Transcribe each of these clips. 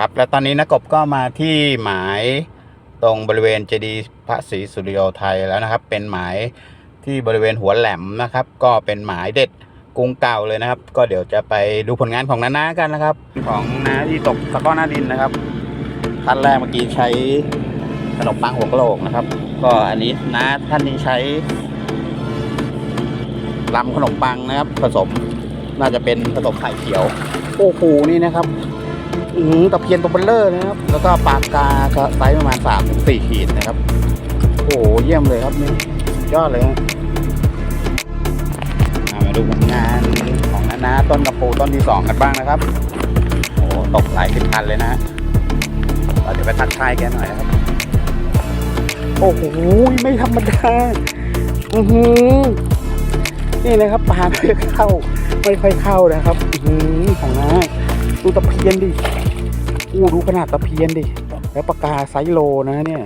ครับ แล้วตอนนี้นักกบก็มาที่หมายตรงบริเวณเจดีย์พระศรีสุริโยไทยแล้วนะครับ เป็นหมายที่บริเวณหัวแหลมนะครับ ก็เป็นหมายเด็ดกรุงเก่าเลยนะครับ ก็เดี๋ยวจะไปดูผลงานของน้านากันนะครับ ของน้าที่ตกตะก้อหน้าดินนะครับท่านแรกเมื่อกี้ใช้ขนมปังหัวกะโหลกนะครับ ก็อันนี้น้าท่านนี้ใช้ลำขนมปังนะครับ ผสมน่าจะเป็นผสมไข่เขียวโอ้โหนี่นะครับ ตะเพียนตัวเบลเลอร์นะครับ แล้วก็ปากาก็ไซส์ประมาณ3าถึงสขีดนะครับ โอ้โหเยี่ยมเลยครับนี่ยอดเลยฮะมาดูผลงานของนานาต้นกระปูต้นที่สองกันบ้างนะครับ โอ้โหตกหลายสิบพันเลยนะฮะเราเดี๋ยวไปทักทายแกหน่อยนะครับ โอ้โหไม่ธรรมดาอือหือนี่นะครับปลาไม่เข้าไม่ค่อยเข้านะครับ อือหือของน้าดูตะเพียนดิ อู้ดูขนาดตะเพียนดิ แล้วปากกาไซโลนะเนี่ย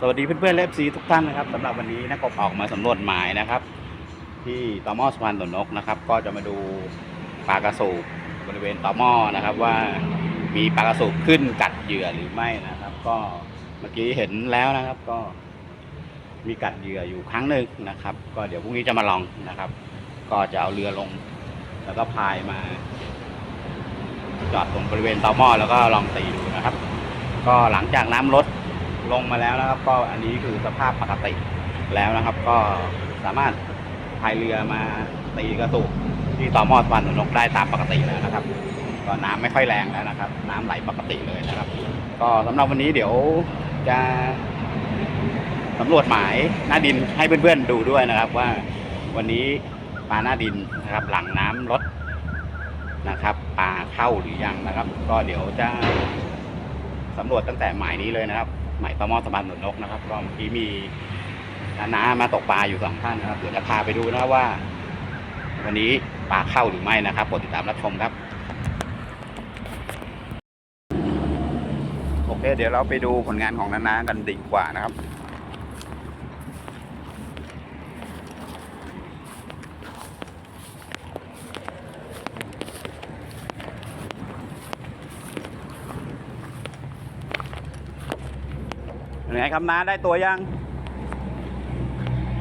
สวัสดีเพื่อนๆและ FC ทุกท่านนะครับสำหรับวันนี้นักกบออกมาสำรวจหมายนะครับ ที่ตอมอสะพานตนนกนะครับ ก็จะมาดูปลากระสูบ บริเวณต่อมอนะครับว่ามีปลากระสูบขึ้นกัดเหยื่อหรือไม่นะครับ ก็เมื่อกี้เห็นแล้วนะครับ ก็มีกัดเหยื่ออยู่ครั้งหนึ่งนะครับ ก็เดี๋ยวพรุ่งนี้จะมาลองนะครับ ก็จะเอาเรือลง แล้วก็พายมา จอดตรงบริเวณต่อมอแล้วก็ลองตีดูนะครับ ก็หลังจากน้ำลดลงมาแล้วนะครับ ก็อันนี้คือสภาพปกติแล้วนะครับ ก็สามารถพายเรือมาตีกระตุก ที่ต่อหมอดวันนกได้ตามปกติแล้วนะครับ ก็น้ำไม่ค่อยแรงแล้วนะครับ น้ำไหลปกติเลยนะครับ ก็สำหรับวันนี้เดี๋ยวจะสำรวจหมายหน้าดินให้เพื่อนๆดูด้วยนะครับ ว่าวันนี้ปลาหน้าดินนะครับ หลังน้ำลดนะครับปลาเข้าหรือยังนะครับ ก็เดี๋ยวจะสำรวจตั้งแต่หมายนี้เลยนะครับหมายตมอสะพานหนุนนกนะครับก็เมื่อกี้มีน้ามาตกปลาอยู่สองท่านนะครับเดี๋ยวจะพาไปดูนะครับว่า วันนี้ ปลาเข้าหรือไม่นะครับโปรดติดตามรับชมครับ โอเค เดี๋ยวเราไปดูผลงานของน้าๆกันดีกว่านะครับเป็นไงครับน้าได้ตัวยัง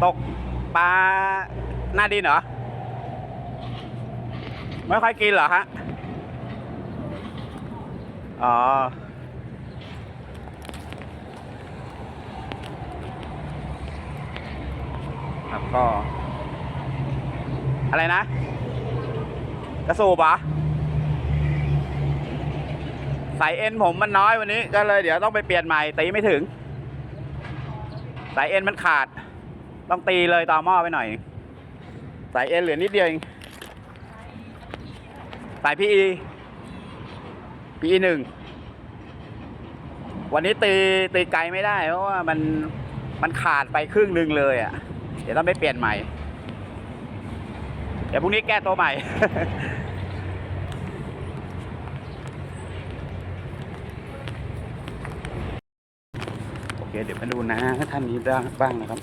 ตกปลาหน้าดินเหรอ ไม่ค่อยกินเหรอฮะ อ๋อ ครับก็ อะไรนะ กระสูบเหรอสายเอ็นผมมันน้อยวันนี้ ก็เลยเดี๋ยวต้องไปเปลี่ยนใหม่ตีไม่ถึง สายเอ็นมันขาด ต้องตีเลยต่อหม้อไปหน่อย สายเอ็นเหลือนิดเดียวเอง สายพีอีพีอีหนึ่งวันนี้ตีตีไกลไม่ได้ เพราะว่ามันมันขาดไปครึ่งหนึ่งเลยอะ เดี๋ยวต้องไปเปลี่ยนใหม่ เดี๋ยวพรุ่งนี้แก้ตัวใหม่ โอเค เดี๋ยวมาดูนะท่านนี้บ้างนะครับ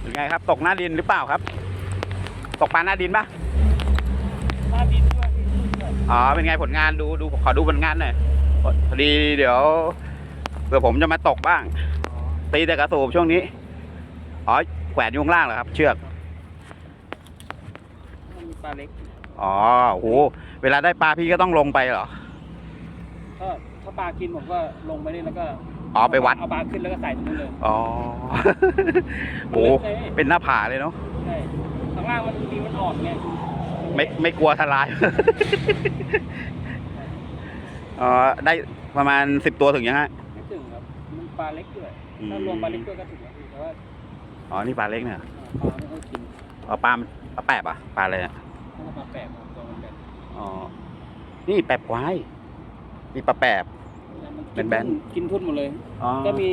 เป็น ไงครับ ตกหน้าดินหรือเปล่าครับ ตกปลาหน้าดินปะหน้าดินด้วยพี่ด้วยอ๋อเป็นไงผลงานดูดูขอดูผลงานหน่อยพอดีเดี๋ยวเผื่อผมจะมาตกบ้างตีแต่กระสูบช่วงนี้อ๋อแขวนอยู่ข้างล่างเหรอครับ เชือกมันมีปลาเล็กอ๋อโหเวลาได้ปลาพี่ก็ต้องลงไปเหรอก็ถ้าปลากินผมก็ลงไปนี่แล้วก็ อ๋อไปวัด เอาปลาขึ้นแล้วก็ใส่ตรงนู้นเลยอ๋อโหมันลึกเลยเป็นหน้าผาเลยเนาะ ใช่ข้างล่างมันมีมันอ่อนไงไม่ไม่กลัวทลาย อ๋อได้ประมาณสิบตัวถึงยังฮะ ไม่ถึงครับมันปลาเล็กด้วยอืมถ้ารวมปลาเล็กด้วยก็ถึงแล้วพี่แต่ว่าอ๋อ นี่ปลาเล็กเนี่ยปลาไม่ค่อยกินอ๋อปลาปลาแปบอะ ปลาอะไรอะถ้าปลาแปลกตัวมันแบบอ๋อ นี่แปบควายนี่ปลาแปบ มันแบนกินทุ่นหมดเลย อ๋อก็มี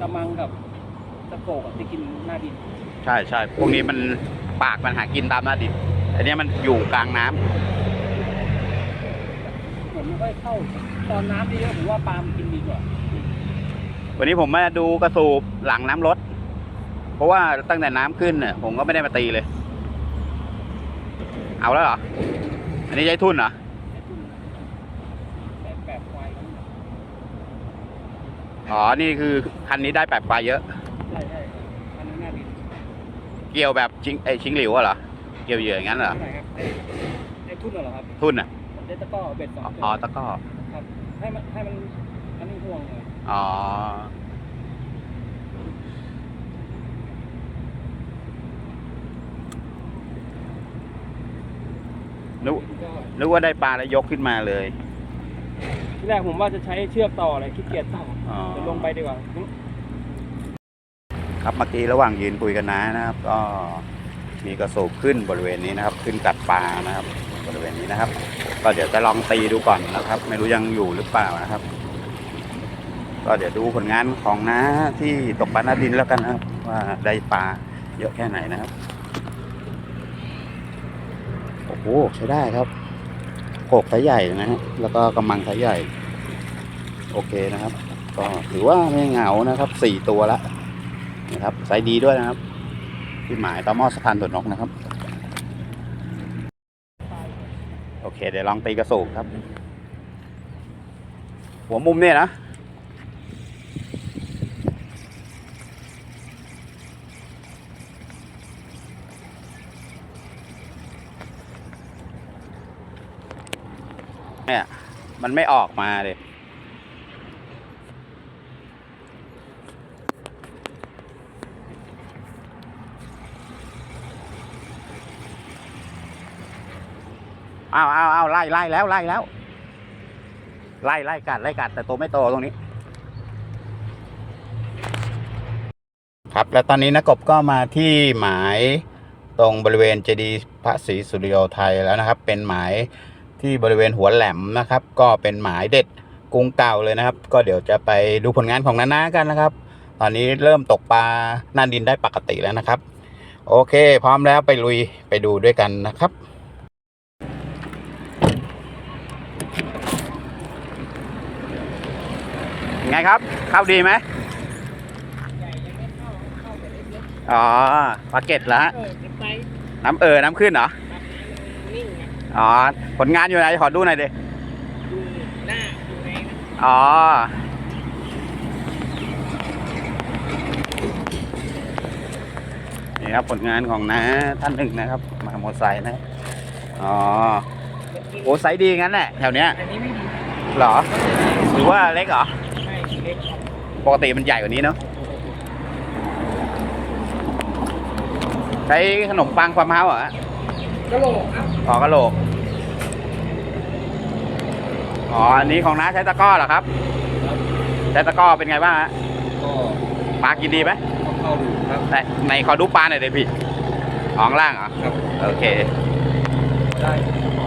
กระมังกับตะโกกอะที่กินหน้าดินใช่ใช่พวกนี้มันปากมันหากินตามหน้าดินอันเนี้ยมันอยู่กลางน้ำเหมือนไม่ค่อยเข้า ตอนน้ำเยอะๆผมว่าปลามันกินดีกว่าวันนี้ผมมาดูกระสูบหลังน้ำลดเพราะว่าตั้งแต่น้ำขึ้นเนี่ยผมก็ไม่ได้มาตีเลย เอาแล้วเหรอ อันนี้ใช้ทุ่นเหรอ ไอ้ตุ้มแปดแปดควายกัน อ๋อ นี่คือคันนี้ได้แปดปลาเยอะ ใช่ใช่อันนั้นหน้าดินเกี่ยวแบบชิงไอชิงหลิวอะเหรอ เกี่ยวเหยื่ออย่างนั้นเหรอ ไหนครับไอ้ไอ้ทุ่นเหรอครับทุ่นอะ ผมได้ตะกร้อเบ็ดสองอ๋อตะกร้อ ครับให้มันให้มันอันนี้ห่วงเลยอ๋อ นึก ก็นึกว่าได้ปลาแล้วยกขึ้นมาเลย ที่แรกผมว่าจะใช้เชือกต่ออะไรขี้เกียจต่ออ๋อจะลงไปดีกว่า ครับเมื่อกี้ระหว่างยืนคุยกันนะนะครับ ก็มีกระสูบขึ้นบริเวณนี้นะครับ ขึ้นกัดปลานะครับ บริเวณนี้นะครับ ก็เดี๋ยวจะลองตีดูก่อนนะครับ ไม่รู้ยังอยู่หรือเปล่านะครับ ก็เดี๋ยวดูผลงานของน้าที่ตกปลาหน้าดินแล้วกันนะครับ ว่าได้ปลาเยอะแค่ไหนนะครับโอ้โหใช้ได้ครับ โขกไซส์ใหญ่นะฮะแล้วก็กำมังไซส์ใหญ่ โอเคนะครับ ก็ถือว่าไม่เหงานะครับสี่ตัวละนะครับไซส์ดีด้วยนะครับที่หมายต่อหมอสะพานตดนกนะครับ โอเค เดี๋ยวลองตีกระสูบครับ หัวมุมเนี่ยนะ เนี่ย มันไม่ออกมาเลยเอาวอ้าวอ้าไล่ไล่แล้วไล่แล้ว ไล่ไล่กัดไล่กัดแต่ตัวไม่โตตรงนี้ ครับแล้วตอนนี้นักกบก็มาที่หมายตรงบริเวณเจดีย์พระศรีสุริโยไทยแล้วนะครับ เป็นหมาย ที่บริเวณหัวแหลมนะครับ ก็เป็นหมายเด็ดกรุงเก่าเลยนะครับ ก็เดี๋ยวจะไปดูผลงานของนานากันนะครับ ตอนนี้เริ่มตกปลาหน้าดินได้ปกติแล้วนะครับ โอเค พร้อมแล้วไปลุยไปดูด้วยกันนะครับไงครับ เข้าดีไหมอ๋อปลาเก็ตแล้วเออจะไปน้ำเออน้ำขึ้นเหรอ นิ่งไง อ๋อ ผลงานอยู่ไหน ขอดูหน่อยดิดูหน้าดูในนะอ๋อ นี่ครับผลงานของน้าท่านหนึ่งนะครับ มามอเตอร์ไซค์นะ อ๋อโอ้ไซส์ดีงั้นแหละแถวเนี้ย อันนี้ไม่ดีเหรอ หรือว่าเล็กเหรอ ใช่เล็กปกติมันใหญ่กว่านี้เนาะ ใช้ขนมปังความเฮาเหรอ กระโหลกครับ อ๋อกระโหลก อ๋อ อันนี้ของน้าใช้ตะกร้อเหรอครับใช้ตะกร้อเป็นไงบ้างฮะ ก็ปลากินดีไหมเข้าดูครับไหนไหนขอดูปลาหน่อยเลยพี่ของล่างเหรอ ครับ โอเค ได้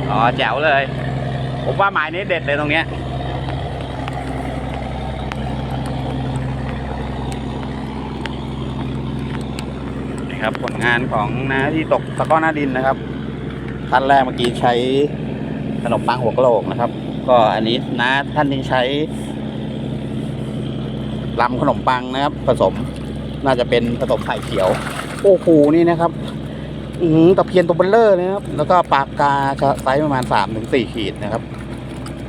อ๋อ แจ๋วเลย ผมว่าหมายนี้เด็ดเลยตรงเนี้ย นี่ครับผลงานของน้าที่ตกตะกร้อหน้าดินนะครับท่านแรกเมื่อกี้ใช้ขนมปังหัวกะโหลกนะครับ ก็อันนี้น้าท่านนี้ใช้ลำขนมปังนะครับ ผสมน่าจะเป็นผสมไข่เขียว โอ้โหนี่นะครับอืตะเพียนตัวเบลเลอร์นะครับ แล้วก็ปากกาไซส์ประมาณสามถึงสี่ขีดนะครับ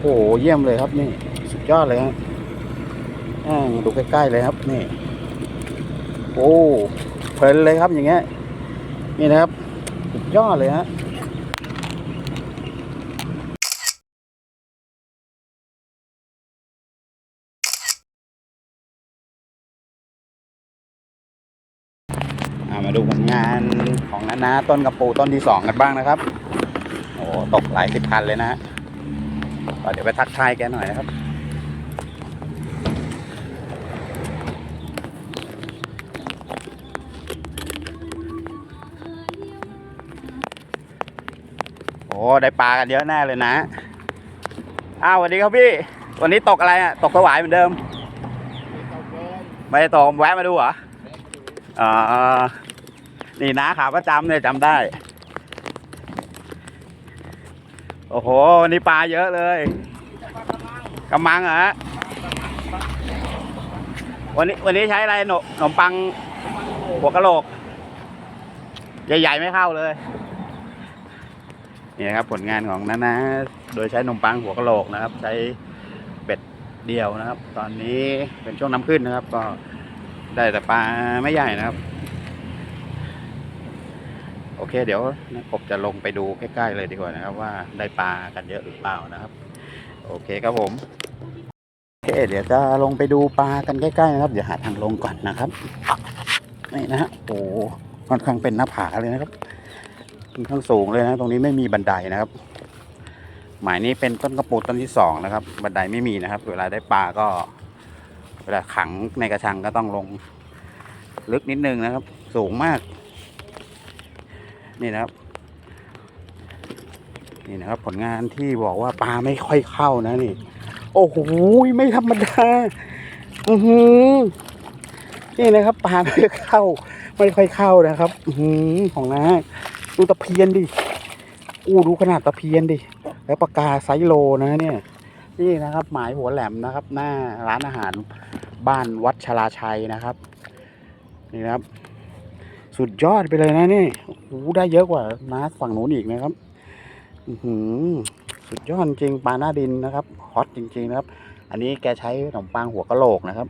โอ้โหเยี่ยมเลยครับนี่ สุดยอดเลยครับอ่าดูใกล้ๆเลยครับนี่ โอ้เพลินเลยครับอย่างเงี้ยนี่นะครับสุดยอดเลยฮะ อ่ามา ดูผลงานของนานาต้นกระปูต้นที่สองกันบ้างนะครับ โอ้ตกหลายสิบคันเลยนะฮะก็เดี๋ยวไปทักทายแกหน่อยนะครับ โอ้ได้ปลากันเยอะแน่เลยนะ อ้าวสวัสดีครับพี่ วันนี้ตกอะไรอะ ตกสวายเหมือนเดิม ไม่ได้ตกแวะมาดูเหรออ่า นี่นะขาประจำเนี่ยจำได้ โอ้โหนนี้ปลาเยอะเลยกำมังเหรอฮะวันนี้วันนี้ใช้อะไรหนขนมปังหัวกะโหลก ใหญ่ ๆ ไม่เข้าเลยนี่ครับผลงานของนานาโดยใช้ขนมปังหัวกะโหลกนะครับ ใช้เบ็ดเดียวนะครับ ตอนนี้เป็นช่วงน้ำขึ้นนะครับ ก็ได้แต่ปลาไม่ใหญ่นะครับ โอเค เดี๋ยวผมจะลงไปดูใกล้ๆเลยดีกว่านะครับ ว่าได้ปลากันเยอะหรือเปล่านะครับ โอเคครับผมโอเค เดี๋ยวจะลงไปดูปลากันใกล้ๆนะครับ เดี๋ยวหาทางลงก่อนนะครับนี่นะฮะโอ้ค่อนข้างเป็นหน้าผาเลยนะครับค่อนข้างสูงเลยนะ ตรงนี้ไม่มีบันไดนะครับ หมายนี้เป็นต้นกระปูต้นที่สองนะครับ บันไดไม่มีนะครับ เวลาได้ปลาก็ เวลาขังในกระชังก็ต้องลง ลึกนิดนึงนะครับ สูงมาก นี่นะครับ นี่นะครับ ผลงานที่บอกว่าปลาไม่ค่อยเข้านะนี่ โอ้โหไม่ธรรมดา อือหือนี่นะครับปลาไม่เข้า ไม่ค่อยเข้านะครับ อือหือของน้าดูตะเพียนดิอู้ดูขนาดตะเพียนดิ แล้วปากกาไซโลนะเนี่ย นี่นะครับ หมายหัวแหลมนะครับ หน้าร้านอาหารบ้านวัดชลาชัยนะครับ นี่นะครับ สุดยอดไปเลยนะนี่โอ้ได้เยอะกว่าน้าฝั่งนู้นอีกนะครับอือหือสุดยอดจริงปลาหน้าดินนะครับฮอตจริง ๆ นะครับ อันนี้แกใช้ขนมปังหัวกะโหลกนะครับ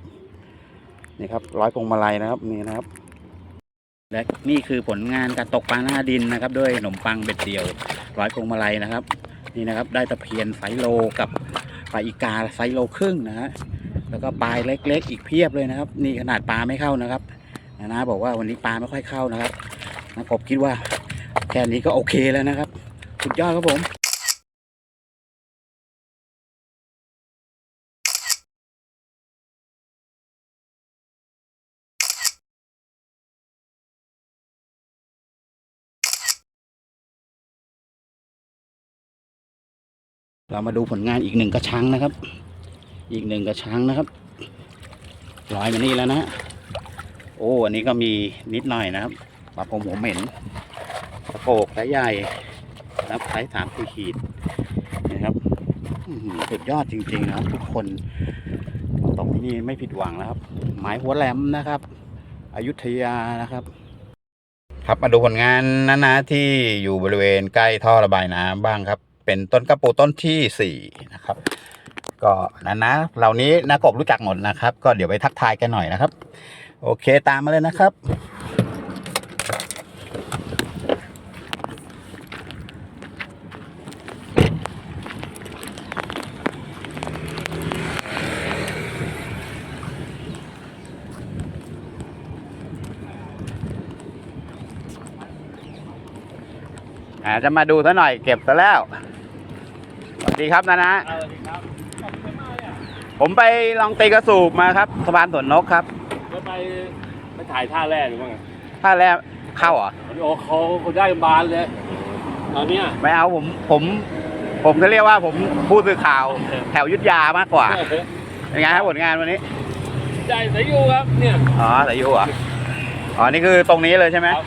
นี่ครับ ร้อยพวงมาลัยนะครับนี่นะครับและนี่คือผลงานการตกปลาหน้าดินนะครับ ด้วยขนมปังเบ็ดเดียว ร้อยพวงมาลัยนะครับ นี่นะครับได้ตะเพียนไซโลกับปลาอีกาไซโลครึ่งนะฮะแล้วก็ปลาเล็ก ๆ อีกเพียบเลยนะครับ นี่ขนาดปลาไม่เข้านะครับ นะนะบอกว่าวันนี้ปลาไม่ค่อยเข้านะครับนะกบคิดว่าแค่นี้ก็โอเคแล้วนะครับ สุดยอดครับผมเรามาดูผลงานอีกหนึ่งกระชังนะครับ อีกหนึ่งกระชังนะครับลอยมานี่แล้วนะฮะ โอ้อันนี้ก็มีนิดหน่อยนะครับปลาผมหัวเหม็นกระโปกสายใหญ่นะครับไซส์สามสี่ขีดนะครับสุดยอดจริงๆนะครับ ทุกคนมาตกที่นี่ไม่ผิดหวังนะครับ หมายหัวแหลมนะครับอยุธยานะครับ ครับมาดูผลงานนะนะที่อยู่บริเวณใกล้ท่อระบายน้ำบ้างครับ เป็นต้นกระปูต้นที่สี่นะครับ ก็นะนะเหล่านี้นากบรู้จักหมดนะครับ ก็เดี๋ยวไปทักทายกันหน่อยนะครับ โอเคตามมาเลยนะครับอ่าจะมาดูซะหน่อยเก็บซะแล้ว สวัสดีครับนะนะสวัสดีครับขอบคุณมากเนี่ยผมไปลองตีกระสูบมาครับสะพานสวนนกครับก็ ไปไปถ่ายท่าแรกหรือว่าไงถ้าแรกเข้าเหรอโอ้เขาเขาได้บานเลยตอนเนี้ยไม่เอาผมผม ผมจะเรียกว่าผมผู้สื่อข่าว แถวอยุทธยามากกว่าเป็นไงครับผลงานวันนี้ได้สายยูครับเนี่ยอ๋อสายยูเหรออ๋อนี่คือตรงนี้เลยใช่ไหมครับ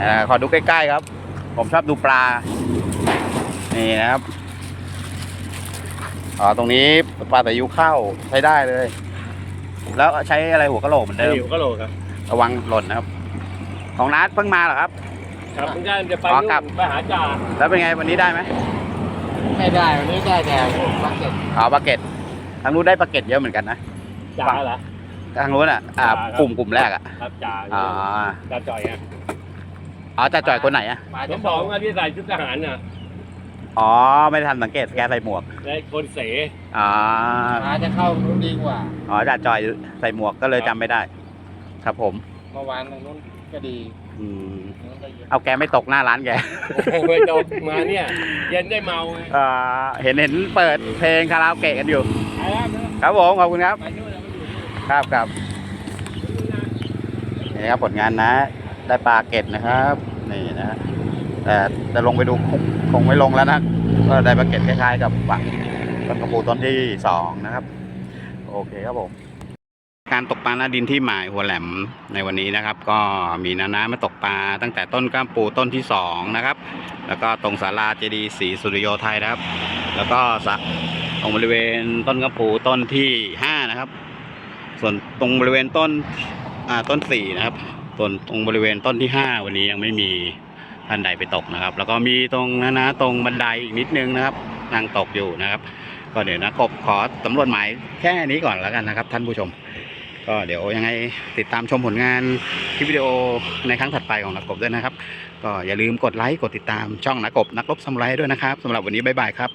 อ่าขอดูใกล้ๆครับ ผมชอบดูปลา นี่นะครับอ๋อตรงนี้ปลาสายยูเข้าใช้ได้เลย แล้วใช้อะไรหัวกะโหลกเหมือนได้เดิมอยู่ก็โหลครับ ระวังหล่นนะครับ ของนัดเพิ่งมาเหรอครับ ครับเพิ่งได้จะไปอ๋อนู่กลับนไปหาจ่าแล้วเป็นไงวันนี้ได้ไหมไม่ได้วันนี้ได้แต่บักเก็ตอ๋อปลาเก็ตทางนู้นได้ปลาเก็ตเยอะเหมือนกันนะ จ่าเหรอ ทางนู้นอะอ่าครับ กลุ่มกลุ่มแรกอะครับจ่าอ๋อจ่าจ่อยอะอ๋อจะจ่อยคนไหนอะมาผจะมบบออกกว่าที่ใส่ชุดทหารน่ะ อ๋อ ไม่ทันสังเกตแกใส่หมวก ได้คนเสอ๋อมาจะเข้านู้นดีกว่า อ๋อจะจ่อยใส่หมวกก็เลยจำไม่ได้ ครับผม เมื่อวานตรงนู้นก็ดีอืมตรงนู้นก็เยอะเอาแกไม่ตกหน้าร้านแกไม่ตกมาเนี่ย เย็นได้เมาไงอ่าเห็นเห็นเปิดเพลงคาราโอเกะกันอยู่ไปแล้วนะครับผมขอบคุณครับ ไปนู่นแล้วไปอยู่นู่น ครับครับนี่ครับผลงานนะ ได้ปลาเก็ดนะครับ นี่นะฮะ แต่จะลงไปดูคงคงไม่ลงแล้วนะก็ได้ปลาเก็ดคล้ายๆกับฝั่งต้นกระปูต้นที่สองนะครับ โอเคครับผม การตกปลาหน้าดินที่หมายหัวแหลมในวันนี้นะครับ ก็มีนานามาตกปลาตั้งแต่ต้นก้ามปูต้นที่สองนะครับ แล้วก็ตรงศาลาเจดีย์ศรีสุริโยไทยนะครับ แล้วก็สะตรงบริเวณต้นก้ามปูต้นที่ห้านะครับ ส่วนตรงบริเวณต้นต้นสี่นะครับ ส่วนตรงบริเวณต้นที่ห้าวันนี้ยังไม่มี ท่านใดไปตกนะครับ แล้วก็มีตรงนะนะตรงบันไดอีกนิดนึงนะครับนั่งตกอยู่นะครับ ก็เดี๋ยวนะกบขอสำรวจหมายแค่นี้ก่อนแล้วกันนะครับ ท่านผู้ชม ก็เดี๋ยวยังไงติดตามชมผลงานคลิปวิดีโอในครั้งถัดไปของนักกบด้วยนะครับ ก็อย่าลืมกดไลค์กดติดตามช่องนักกบนักลบสมุไรด้วยนะครับสำหรับวันนี้บ๊ายบายครับ